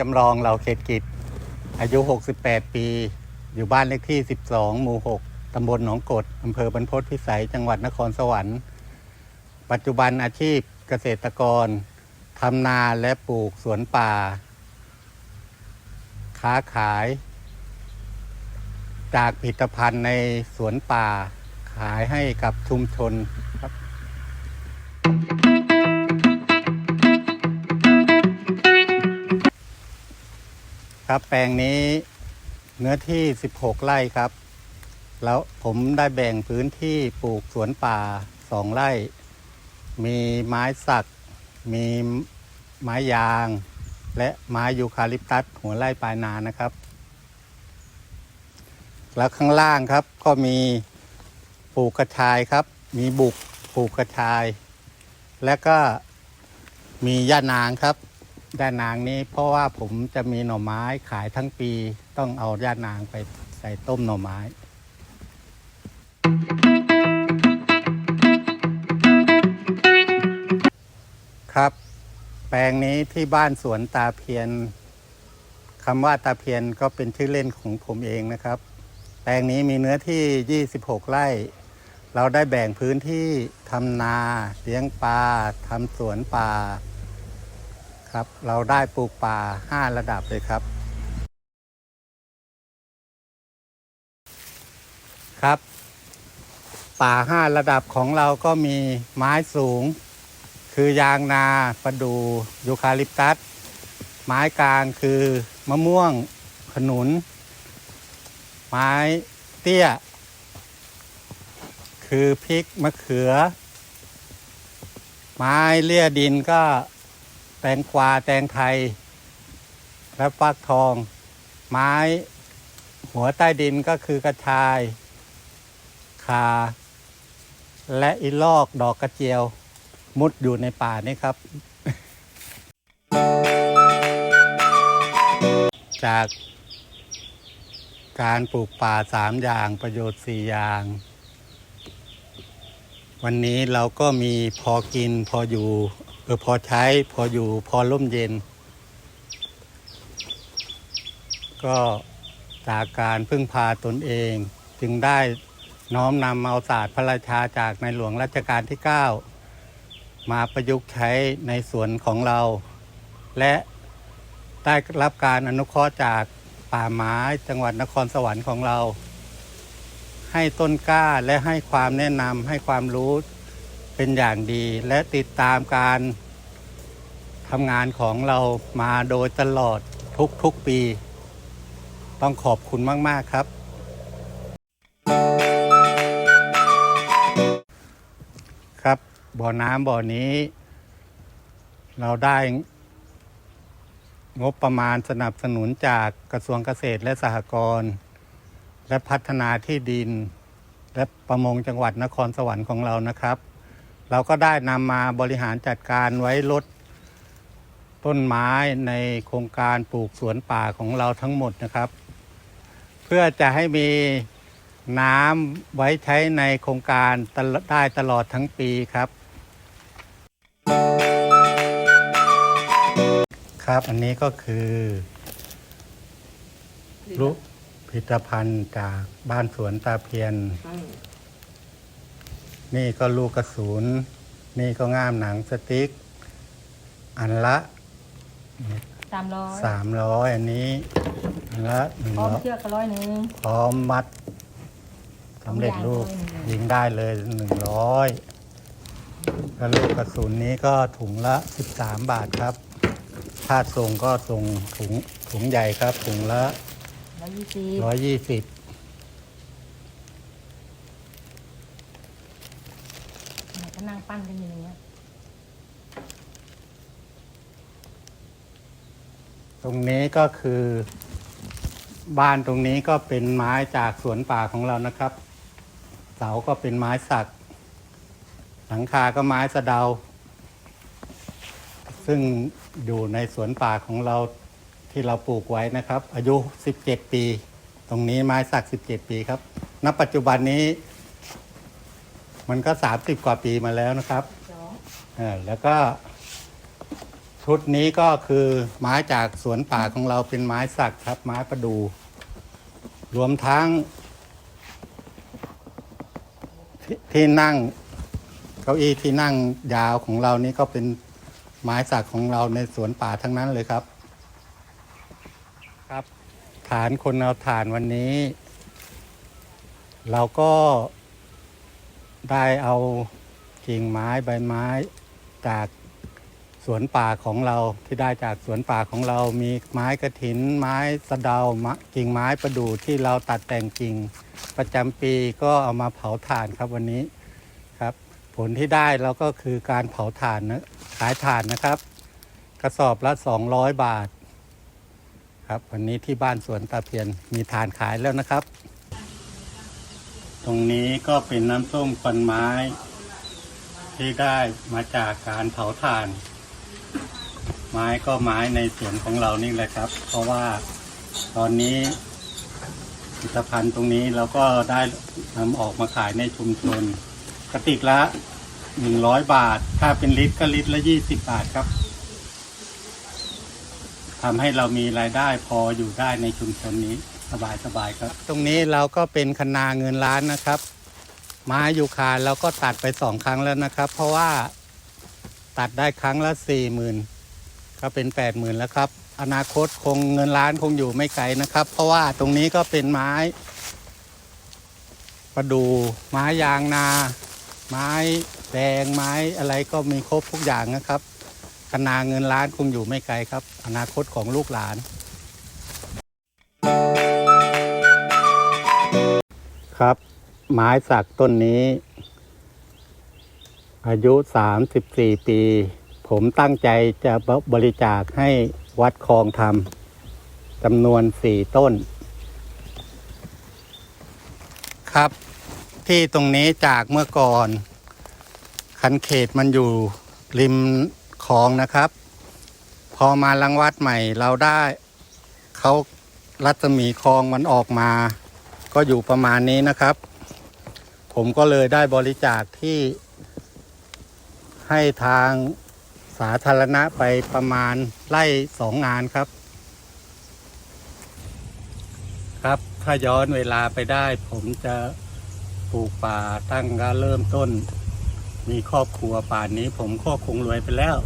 จำลองเราเขตกิจ อายุ 68 ปี อยู่บ้านเลขที่ 12 หมู่ 6 ตำบลหนองกดอำเภอบรรพตพิสัย จังหวัดนครสวรรค์ ปัจจุบันอาชีพเกษตรกรทำนาและปลูกสวนป่า ค้าขาย จากผลิตภัณฑ์ในสวนป่า ขายให้กับชุมชน ครับ แปลงนี้เนื้อที่ 16 ไร่ครับ แล้วผมได้แบ่งพื้นที่ปลูกสวนป่าสองไร่ มีไม้สัก มีไม้ยาง และไม้ยูคาลิปตัสหัวไร่ปลายนานะครับ แล้วข้างล่างครับก็มีปลูกกระชายครับ มีบุกปลูกกระชาย และก็มีย่านางครับ ย่านางนี้ เพราะว่าผมจะมีหน่อไม้ขายทั้งปี ต้องเอาย่านางไปใส่ต้มหน่อไม้ครับ แปลงนี้ที่บ้านสวนตาเพียนคำว่าตาเพียนก็เป็นชื่อเล่นของผมเองนะครับ แปลงนี้มีเนื้อที่ 26 ไร่ เราได้แบ่งพื้นที่ทำนา เลี้ยงปลาทำสวนป่า ครับ เราได้ปลูกป่า 5 ระดับเลยครับ ครับ ป่า 5 ระดับของเราก็มีไม้สูง คือยางนาประดูยูคาลิปตัส ไม้กลางคือมะม่วงขนุน ไม้เตี้ย คือพริกมะเขือ ไม้เลี่ยดินก็ แตงกวาแตงไทย และฟักทอง ไม้ หัวใต้ดินก็คือกระชายคาและอีลอกดอกกระเจียว มุดอยู่ในป่านี่ครับ จากการปลูกป่าสามอย่างประโยชน์สี่อย่าง วันนี้เราก็มีพอกินพออยู่ ออพอใช้พออยู่พอร่มเย็น ก็จากการพึ่งพาตนเอง จึงได้น้อมนำเอาศาสตร์พระราชาจากในหลวงรัชกาลที่ 9 มาประยุกต์ใช้ในสวนของเรา และได้รับการอนุเคราะห์จากป่าไม้จังหวัดนครสวรรค์ของเรา ให้ต้นกล้าและให้ความแนะนำให้ความรู้ เป็นอย่างดีและติดตามการทำงานของเรามาโดยตลอดทุกๆปี ต้องขอบคุณมาก ๆ ครับ ครับบ่อน้ำบ่อนี้ เราได้งบประมาณสนับสนุนจากกระทรวงเกษตรและสหกรณ์ และพัฒนาที่ดิน และประมงจังหวัดนครสวรรค์ของเรานะครับ เราก็ได้นำมาบริหารจัดการไว้ลดต้นไม้ในโครงการปลูกสวนป่าของเราทั้งหมดนะครับ เพื่อจะให้มีน้ำไว้ใช้ในโครงการได้ตลอดทั้งปีครับ ครับอันนี้ก็คือลูกผลิตภัณฑ์จากบ้านสวนตาเพียน นี่ก็ลูกกระสุน นี่ก็ง่ามหนังสติ๊ก อันละสามร้อยสามร้อยอันนี้ อันละหนึ่งพร้อมร้อยเชือกก็ร้อยหนึ่งพร้อมมัดสำเร็จรูปยิงได้เลยหนึ่งร้อยแล้วลูกกระสุนนี้ก็ถุงละสิบสามบาทครับถ้าส่งก็ส่งถุงถุงใหญ่ครับ ถุงละร้อยยี่สิบ ร้อยยี่สิบ เนี่ย ก็นั่งปั้นกันอยู่อย่างเงี้ยตรงนี้ก็คือ บ้านตรงนี้ก็เป็นไม้จากสวนป่าของเรานะครับ เสาก็เป็นไม้สัก หลังคาก็ไม้สะเดา ซึ่งอยู่ในสวนป่าของเราที่เราปลูกไว้นะครับ อายุ 17 ปี ตรงนี้ไม้สัก 17 ปีครับ ณ ปัจจุบันนี้ มันก็30กว่าปีมาแล้วนะครับสองเออแล้วก็ชุดนี้ก็คือไม้จากสวนป่าของเราเป็นไม้สักครับ ไม้ประดู รวมทั้งทที่นั่ง เก้าอี้ที่นั่งยาวของเรานี่ก็เป็นไม้สักของเราในสวนป่าทั้งนั้นเลยครับ ครับ ฐานคนเอาฐานวันนี้ เราก็ ได้เอากิ่งไม้ใบไม้จากสวนป่าของเราที่ได้จากสวนป่าของเรา มีไม้กระถิน ไม้สะเดากิ่งไม้ประดู่ที่เราตัดแต่งกิ่งประจำปีก็เอามาเผาถ่านครับวันนี้ครับ ผลที่ได้เราก็คือการเผาถ่านนะขายถ่านนะครับ กระสอบละ 200 บาท ครับวันนี้ที่บ้านสวนตาเพียนมีถ่านขายแล้วนะครับ ตรงนี้ก็เป็นน้ำส้มควันไม้ ที่ได้มาจากการเผาถ่าน ไม้ก็ไม้ในสวนของเรานี่แหละครับ เพราะว่าตอนนี้ผลิตภัณฑ์ตรงนี้เราก็ได้นำออกมาขายในชุมชนกระติกละหนึ่งร้อยบาท ถ้าเป็นลิตรก็ลิตรละยี่สิบบาทครับทำให้เรามีรายได้พออยู่ได้ในชุมชนนี้ สบายสบายครับ ตรงนี้เราก็เป็นคณาเงินล้านนะครับ ไม้ยูคาเราก็ตัดไปสองครั้งแล้วนะครับ เพราะว่าตัดได้ครั้งละสี่หมื่นก็เป็นแปดหมื่นแล้วครับ อนาคตคงเงินล้านคงอยู่ไม่ไกลนะครับ เพราะว่าตรงนี้ก็เป็นไม้ประดูไม้ยางนา ไม้แดงไม้อะไรก็มีครบทุกอย่างนะครับคณาเงินล้านคงอยู่ไม่ไกลครับ อนาคตของลูกหลาน ครับ ไม้สักต้นนี้ อายุ 34 ปี ผมตั้งใจจะบริจาคให้วัดคลองธรรมจำนวน 4 ต้น ครับ ที่ตรงนี้จากเมื่อก่อน คันเขตมันอยู่ริมคลองนะครับ พอมาลังวัดใหม่เราได้เขารัศมีคลองมันออกมา ก็อยู่ประมาณนี้นะครับ ผมก็เลยได้บริจาคที่ ให้ทางสาธารณะไปประมาณไร่สองงานครับ ครับถ้าย้อนเวลาไปได้ ผมจะปลูกป่าตั้งแต่เริ่มต้น มีครอบครัวป่านนี้ ผมก็คงรวยไปแล้ว